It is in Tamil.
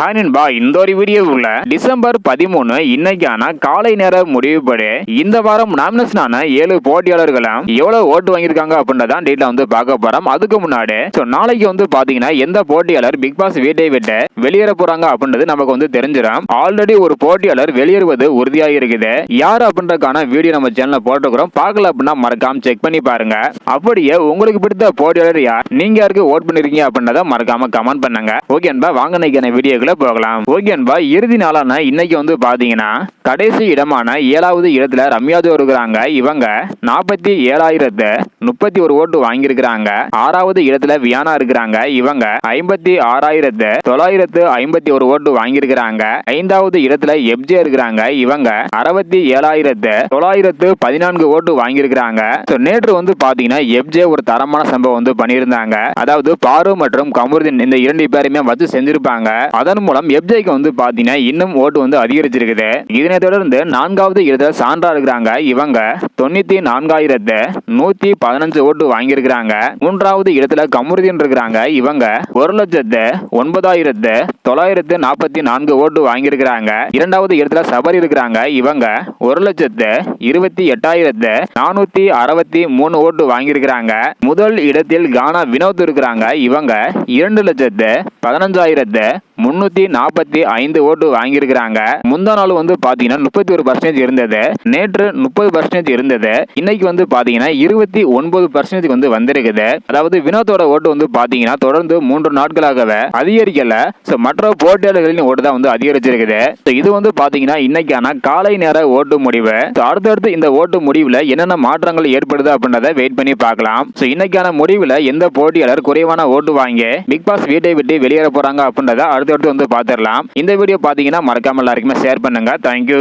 ஹாய் நண்பா இந்த ஒரு வீடியோ உள்ள டிசம்பர் பதிமூணு இன்னைக்கான காலை நேர முடிவுபடி இந்த வாரம் நாமினேஷன் ஆன ஏழு போட்டியாளர்களும் எவ்வளவு ஓட்டு வாங்கியிருக்காங்க அப்படின்றதான் டீட்ல வந்து பார்க்க போறோம். அதுக்கு முன்னாடி ஸோ நாளைக்கு வந்து பாத்தீங்கன்னா எந்த போட்டியாளர் பிக் பாஸ் வீட்டை விட்டு வெளியேற போறாங்க அப்படின்றது நமக்கு வந்து தெரிஞ்சிடும். ஆல்ரெடி ஒரு போட்டியாளர் வெளியேறுவது உறுதியாக இருக்குது. யார் அப்படின்றதுக்கான வீடியோ நம்ம சேனல்ல போட்டுக்கிறோம் பார்க்கல அப்படின்னா மறக்காம செக் பண்ணி பாருங்க. அப்படியே உங்களுக்கு பிடித்த போட்டியாளர் யார்? நீங்க யாருக்கு ஓட் பண்ணிருக்கீங்க அப்படின்றத மறக்காம கமெண்ட் பண்ணுங்க. ஓகே வாங்க வாங்க இன்னைக்கான வீடியோக்குள்ள போகலாம். ஓகே அன்பா இறுதி நாளான இன்னைக்கு வந்து பாத்தீங்கன்னா கடைசி இடமான ஏழாவது இடத்துல ரம்யா ஜோ இருக்கிறாங்க இவங்க நாற்பத்தி ஏழாயிரத்து முப்பத்தி ஒரு ஓட்டு வாங்கியிருக்கிறாங்க. ஆறாவது இடத்துல வியானா இருக்கிறாங்க இவங்க ஐம்பத்தி ஆறாயிரத்து தொள்ளாயிரத்து ஐம்பத்தி ஒரு ஓட்டு வாங்கியிருக்கிறாங்க. ஐந்தாவது இடத்துல எப்ஜே இருக்கிறாங்க இவங்க அறுபத்தி ஏழாயிரத்து தொள்ளாயிரத்து பதினான்கு ஓட்டு வாங்கியிருக்கிறாங்க. நேற்று வந்து பாத்தீங்கன்னா எப்ஜே ஒரு தரமான சம்பவம் வந்து பண்ணியிருந்தாங்க. அதாவது பாரு மற்றும் கமருதீன் இந்த இரண்டு பேருமே வச்சு செஞ்சிருப்பாங்க. அதன் மூலம் எப்ஜேக்கு வந்து பாத்தீங்கன்னா இன்னும் ஓட்டு வந்து அதிகரிச்சிருக்குது. இதனை தொடர்ந்து நான்காவது இடத்துல சான்றா இருக்கிறாங்க. இவங்க தொண்ணூத்தி நான்காயிரத்து நூத்தி பதினஞ்சு ஓட்டு வாங்கியிருக்கிறாங்க. மூன்றாவது இடத்துல கமருதீன் இருக்கிறாங்க. இவங்க ஒரு லட்சத்து ஒன்பதாயிரத்து தொள்ளாயிரத்து நாற்பத்தி நான்கு ஓட்டு வாங்கியிருக்கிறாங்க. இரண்டாவது இடத்துல சபரி இருக்கிறாங்க. இவங்க ஒரு லட்சத்து இருபத்தி எட்டாயிரத்து நானூத்தி அறுபத்தி மூணு ஓட்டு வாங்கியிருக்கிறாங்க. முதல் இடத்தில் கானா வினோத் இருக்கிறாங்க. இவங்க இரண்டு லட்சத்து பதினஞ்சாயிரத்து முன்னூத்தி நாற்பத்தி ஐந்து ஓட்டு வாங்கியிருக்கிறாங்க. முந்தா நாள் வந்து பாத்தீங்கன்னா முப்பத்தி ஒரு பர்சன்டேஜ் இருந்தது. நேற்று முப்பது பர்சன்டேஜ் இருந்தது. இன்னைக்கு வந்து பாத்தீங்கன்னா இருபத்தி ஒன்பது பர்சன்டேஜ் வந்து வந்திருக்குது. அதாவது வினோத்தோட ஓட்டு வந்து பாத்தீங்கன்னா தொடர்ந்து மூன்று நாட்களாகவே அதிகரிக்கல. ஸோ மற்ற போட்டியாளர்களின் ஓட்டு தான் வந்து அதிகரிச்சிருக்குது. ஸோ இது வந்து பாத்தீங்கன்னா இன்னைக்கான காலை நேர ஓட்டு முடிவு. ஸோ அடுத்தடுத்து இந்த ஓட்டு முடிவுல என்னென்ன மாற்றங்கள் ஏற்படுது அப்படின்றத வெயிட் பண்ணி பார்க்கலாம். ஸோ இன்னைக்கான முடிவுல எந்த போட்டியாளர் குறைவான ஓட்டு வாங்கி பிக் பாஸ் வீட்டை விட்டு வெளியேற போறாங்க அப்படின்றத அடுத்தடுத்து வந்து பார்த்துடலாம். இந்த வீடியோ பாத்தீங்கன்னா மறக்காம எல்லாருக்குமே ஷேர் பண்ணுங்க. தேங்க்யூ